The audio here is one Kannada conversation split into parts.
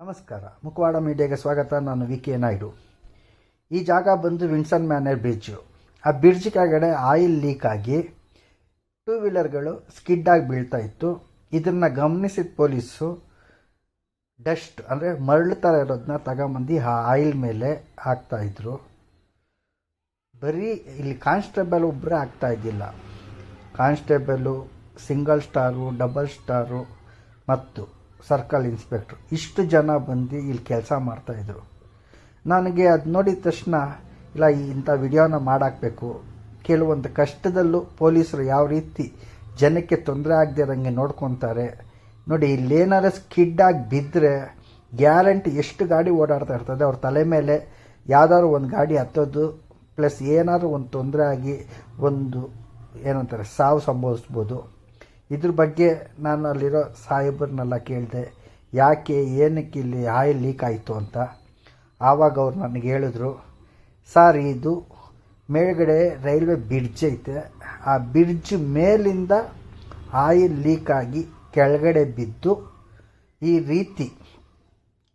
ನಮಸ್ಕಾರ. ಮುಖವಾಡ ಮೀಡಿಯಾಗೆ ಸ್ವಾಗತ. ನಾನು ವಿ. ಕೆ. ನಾಯ್ಡು. ಈ ಜಾಗ ಬಂದು ವಿನ್ಸನ್ ಮ್ಯಾನರ್ ಬ್ರಿಡ್ಜು. ಆ ಬ್ರಿಡ್ಜ್ ಕೆಳಗಡೆ ಆಯಿಲ್ ಲೀಕ್ ಆಗಿ ಟೂ ವೀಲರ್ಗಳು ಸ್ಕಿಡ್ ಆಗಿ ಬೀಳ್ತಾ ಇತ್ತು. ಇದನ್ನು ಗಮನಿಸಿದ ಪೊಲೀಸು ಡಸ್ಟ್ ಅಂದರೆ ಮರಳು ಥರ ಇರೋದನ್ನ ತಗೊಂಬಂದು ಆ ಆಯಿಲ್ ಮೇಲೆ ಹಾಕ್ತಾಯಿದ್ರು ಬರೀ ಇಲ್ಲಿ ಕಾನ್ಸ್ಟೇಬಲ್ ಒಬ್ಬರೇ ಆಗ್ತಾ ಇದ್ದಿಲ್ಲ. Constable, single star, double star, ಮತ್ತು ಸರ್ಕಲ್ ಇನ್ಸ್ಪೆಕ್ಟ್ರು. ಇಷ್ಟು ಜನ ಬಂದು ಇಲ್ಲಿ ಕೆಲಸ ಮಾಡ್ತಾಯಿದ್ರು ನನಗೆ ಅದು ನೋಡಿದ ತಕ್ಷಣ, ಇಲ್ಲ, ಈ ಇಂಥ ವಿಡಿಯೋನ ಮಾಡಾಕಬೇಕು. ಕೆಲವೊಂದು ಕಷ್ಟದಲ್ಲೂ ಪೊಲೀಸರು ಯಾವ ರೀತಿ ಜನಕ್ಕೆ ತೊಂದರೆ ಆಗದೆ ಇರೋಂಗೆ ನೋಡ್ಕೊತಾರೆ. ನೋಡಿ ಇಲ್ಲೇನಾರ ಸ್ಕಿಡ್ಡಾಗಿ ಬಿದ್ದರೆ ಗ್ಯಾರಂಟಿ ಎಷ್ಟು ಗಾಡಿ ಓಡಾಡ್ತಾ ಇರ್ತದೆ, ಅವ್ರ ತಲೆ ಮೇಲೆ ಯಾವ್ದಾದ್ರು ಒಂದು ಗಾಡಿ ಹತ್ತೋದು, ಪ್ಲಸ್ ಏನಾದರೂ ಒಂದು ತೊಂದರೆ ಆಗಿ ಒಂದು, ಏನಂತಾರೆ, ಸಾವು ಸಂಭವಿಸ್ಬೋದು. ಇದ್ರ ಬಗ್ಗೆ ನಾನು ಅಲ್ಲಿರೋ ಸಾಹೇಬ್ರನ್ನೆಲ್ಲ ಕೇಳಿದೆ, ಯಾಕೆ ಏನಕ್ಕೆ ಇಲ್ಲಿ ಆಯಿಲ್ ಲೀಕ್ ಆಯಿತು ಅಂತ? ಆವಾಗ ಅವ್ರು ನನಗೆ ಹೇಳಿದ್ರು, ಸರ್ ಇದು ಮೇಲ್ಗಡೆ ರೈಲ್ವೆ ಬ್ರಿಡ್ಜ್ ಐತೆ. ಆ ಬ್ರಿಡ್ಜ್ ಮೇಲಿಂದ ಆಯಿಲ್ ಲೀಕ್ ಆಗಿ ಕೆಳಗಡೆ ಬಿದ್ದು ಈ ರೀತಿ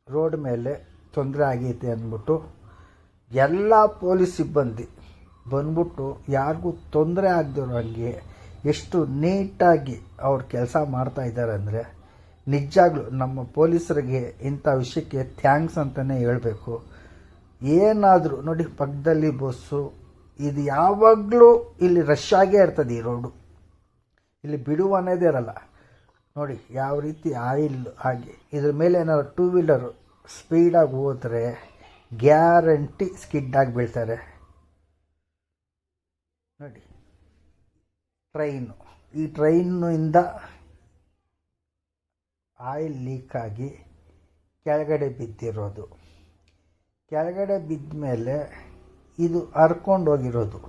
ರೋಡ್ ಮೇಲೆ ತೊಂದರೆ ಆಗೈತೆ ಅಂದ್ಬಿಟ್ಟು ಎಲ್ಲ ಪೊಲೀಸ್ ಸಿಬ್ಬಂದಿ ಬಂದ್ಬಿಟ್ಟು ಯಾರಿಗೂ ತೊಂದರೆ ಆಗದಿರೋ ಹಾಗೆ ಎಷ್ಟು ನೀಟಾಗಿ ಅವ್ರು ಕೆಲಸ ಮಾಡ್ತಾ ಇದ್ದಾರೆ ಅಂದರೆ ನಿಜಾಗ್ಲೂ ನಮ್ಮ ಪೊಲೀಸರಿಗೆ ಇಂಥ ವಿಷಯಕ್ಕೆ ಥ್ಯಾಂಕ್ಸ್ ಅಂತಲೇ ಹೇಳಬೇಕು. ಏನಾದರೂ ನೋಡಿ ಪಕ್ಕದಲ್ಲಿ ಬಸ್ಸು, ಇದು ಯಾವಾಗಲೂ ಇಲ್ಲಿ ರಶ್ ಆಗೇ ಇರ್ತದೆ ಈ ರೋಡು ಇಲ್ಲಿ ಬಿಡುವು ಅನ್ನೋದೇ ಇರಲ್ಲ. ನೋಡಿ, ಯಾವ ರೀತಿ ಆಯಿಲ್ ಹಾಗೆ, ಇದ್ರ ಮೇಲೆ ಏನಾದ್ರು ಟೂ ವೀಲರು ಸ್ಪೀಡಾಗಿ ಹೋದರೆ ಗ್ಯಾರಂಟಿ ಸ್ಕಿಡ್ಡಾಗಿ ಬೀಳ್ತಾರೆ. ನೋಡಿ. ಟ್ರೈನು. ಈ ಟ್ರೈನಿಂದ ಆಯಿಲ್ ಲೀಕ್ ಆಗಿ ಕೆಳಗಡೆ ಬಿದ್ದಿರೋದು. ಕೆಳಗಡೆ ಬಿದ್ದ ಮೇಲೆ ಇದು ಹರ್ಕೊಂಡು ಹೋಗಿರೋದು.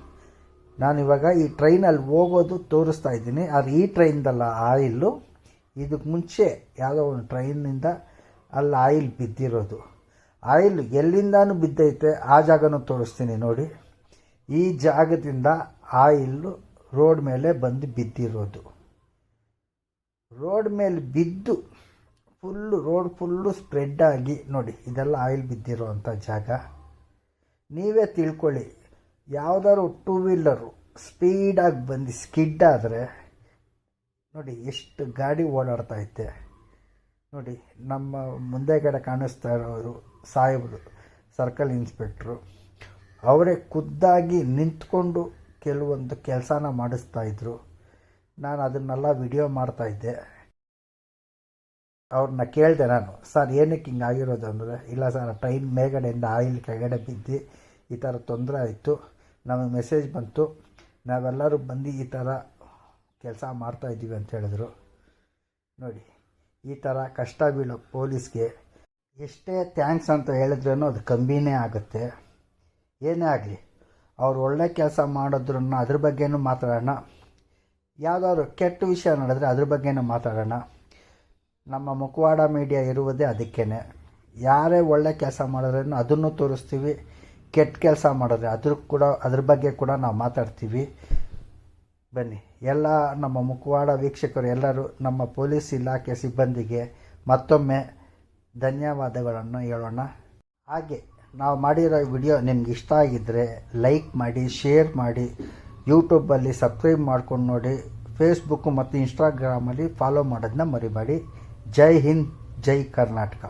ನಾನಿವಾಗ ಈ ಟ್ರೈನಲ್ಲಿ ಹೋಗೋದು ತೋರಿಸ್ತಾ ಇದ್ದೀನಿ. ಅದು ಈ ಟ್ರೈನ್ದಲ್ಲ ಆಯಿಲ್ಲು ಇದಕ್ಕೆ ಮುಂಚೆ ಯಾವುದೋ ಒಂದು ಟ್ರೈನಿಂದ ಅಲ್ಲಿ ಆಯಿಲ್ ಬಿದ್ದಿರೋದು. ಆಯಿಲ್ ಎಲ್ಲಿಂದನೂ ಬಿದ್ದೈತೆ. ಆ ಜಾಗನೂ ತೋರಿಸ್ತೀನಿ ನೋಡಿ. ಈ ಜಾಗದಿಂದ ಆಯಿಲ್ಲು ರೋಡ್ ಮೇಲೆ ಬಂದು ಬಿದ್ದಿರೋದು. ರೋಡ್ ಮೇಲೆ ಬಿದ್ದು ಫುಲ್ಲು ರೋಡ್ ಫುಲ್ಲು ಸ್ಪ್ರೆಡ್ ಆಗಿ ನೋಡಿ, ಇದೆಲ್ಲ ಆಯಿಲ್ ಬಿದ್ದಿರೋ ಅಂಥ ಜಾಗ. ನೀವೇ ತಿಳ್ಕೊಳ್ಳಿ, ಯಾವುದಾದ್ರು ಟೂ ವೀಲರು ಸ್ಪೀಡಾಗಿ ಬಂದು ಸ್ಕಿಡ್ ಆದರೆ, ನೋಡಿ ಎಷ್ಟು ಗಾಡಿ ಓಡಾಡ್ತಾ ಐತೆ. ನೋಡಿ, ನಮ್ಮ ಮುಂದೆಗಡೆ ಕಾಣಿಸ್ತಾ ಇರೋರು ಸಾಹೇಬರು ಸರ್ಕಲ್ ಇನ್ಸ್ಪೆಕ್ಟ್ರು ಅವರೇ ಖುದ್ದಾಗಿ ನಿಂತ್ಕೊಂಡು ಕೆಲವೊಂದು ಕೆಲಸನ ಮಾಡಿಸ್ತಾ ಇದ್ರು. ನಾನು ಅದನ್ನೆಲ್ಲ ವಿಡಿಯೋ ಮಾಡ್ತಾಯಿದ್ದೆ ಅವ್ರನ್ನ ಕೇಳಿದೆ ನಾನು, ಸರ್, ಏನಕ್ಕೆ ಹಿಂಗೆ ಆಗಿರೋದು? ಅಂದರೆ, ಇಲ್ಲ ಸರ್, ಟ್ರೈನ್ ಮೇಗಡೆಯಿಂದ ಆಯಿಲ್ ಕೆಳಗಡೆ ಬಿದ್ದು ಈ ಥರ ತೊಂದರೆ ಆಯಿತು. ನಮಗೆ ಮೆಸೇಜ್ ಬಂತು. ನಾವೆಲ್ಲರೂ ಬಂದು ಈ ಥರ ಕೆಲಸ ಮಾಡ್ತಾಯಿದ್ದೀವಿ ಅಂತ ಹೇಳಿದ್ರು. ನೋಡಿ, ಈ ಥರ ಕಷ್ಟ ಬೀಳೋ ಪೊಲೀಸ್ಗೆ ಎಷ್ಟೇ ಥ್ಯಾಂಕ್ಸ್ ಅಂತ ಹೇಳಿದ್ರೂ ಅದು ಕಮ್ಮಿನೇ ಆಗುತ್ತೆ. ಏನೇ ಆಗಲಿ ಅವ್ರು ಒಳ್ಳೆ ಕೆಲಸ ಮಾಡಿದ್ರು ಅದ್ರ ಬಗ್ಗೆನೂ ಮಾತಾಡೋಣ. ಯಾವುದಾದ್ರು ಕೆಟ್ಟ ವಿಷಯ ನಡೆದರೆ ಅದ್ರ ಬಗ್ಗೆನೂ ಮಾತಾಡೋಣ. ನಮ್ಮ ಮುಖವಾಡ ಮೀಡಿಯಾ ಇರುವುದೇ ಅದಕ್ಕೇ ಯಾರೇ ಒಳ್ಳೆ ಕೆಲಸ ಮಾಡಿದ್ರೂ ಅದನ್ನು ತೋರಿಸ್ತೀವಿ. ಕೆಟ್ಟ ಕೆಲಸ ಮಾಡಿದ್ರೆ ಅದ್ರ ಕೂಡ, ಅದ್ರ ಬಗ್ಗೆ ಕೂಡ ನಾವು ಮಾತಾಡ್ತೀವಿ. ಬನ್ನಿ, ಎಲ್ಲ ನಮ್ಮ ಮುಖವಾಡ ವೀಕ್ಷಕರು, ಎಲ್ಲರೂ ನಮ್ಮ ಪೊಲೀಸ್ ಇಲಾಖೆ ಸಿಬ್ಬಂದಿಗೆ ಮತ್ತೊಮ್ಮೆ ಧನ್ಯವಾದಗಳನ್ನು ಹೇಳೋಣ. ಹಾಗೆ ನಾವು ಮಾಡಿರೋ ವಿಡಿಯೋ ನಿಮ್ಗೆ ಇಷ್ಟ ಆಗಿದ್ದರೆ ಲೈಕ್ ಮಾಡಿ, ಶೇರ್ ಮಾಡಿ ಯೂಟ್ಯೂಬಲ್ಲಿ ಸಬ್ಸ್ಕ್ರೈಬ್ ಮಾಡ್ಕೊಂಡು ನೋಡಿ ಫೇಸ್ಬುಕ್ಕು ಮತ್ತು ಇನ್ಸ್ಟಾಗ್ರಾಮಲ್ಲಿ ಫಾಲೋ ಮಾಡೋದನ್ನ ಮರಿಬೇಡಿ. ಜೈ ಹಿಂದ್, ಜೈ ಕರ್ನಾಟಕ.